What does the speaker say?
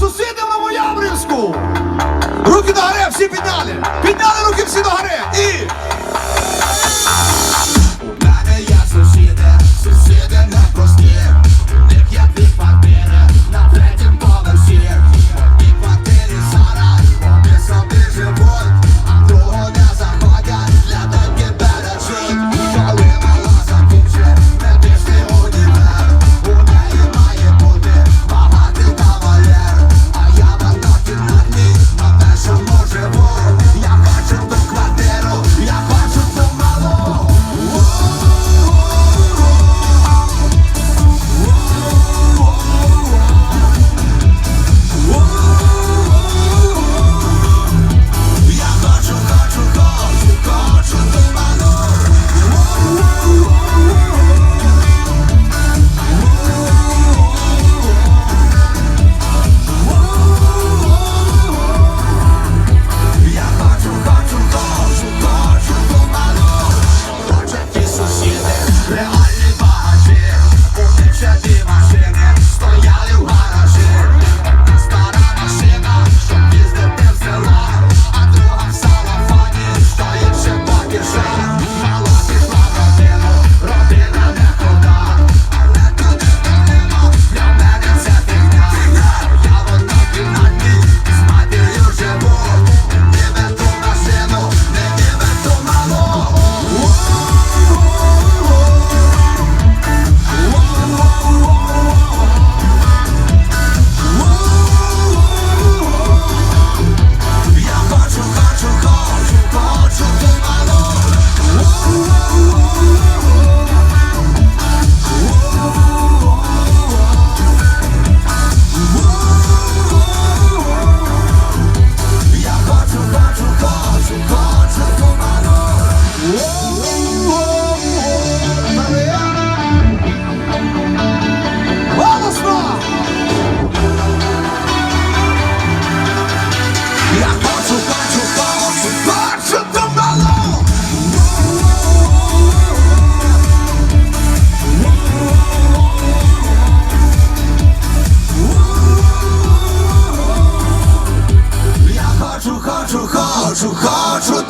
сусіди в Новояврівську! Руки догори, всі підняли! Підняли Yeah. Ooh. хочу, хочу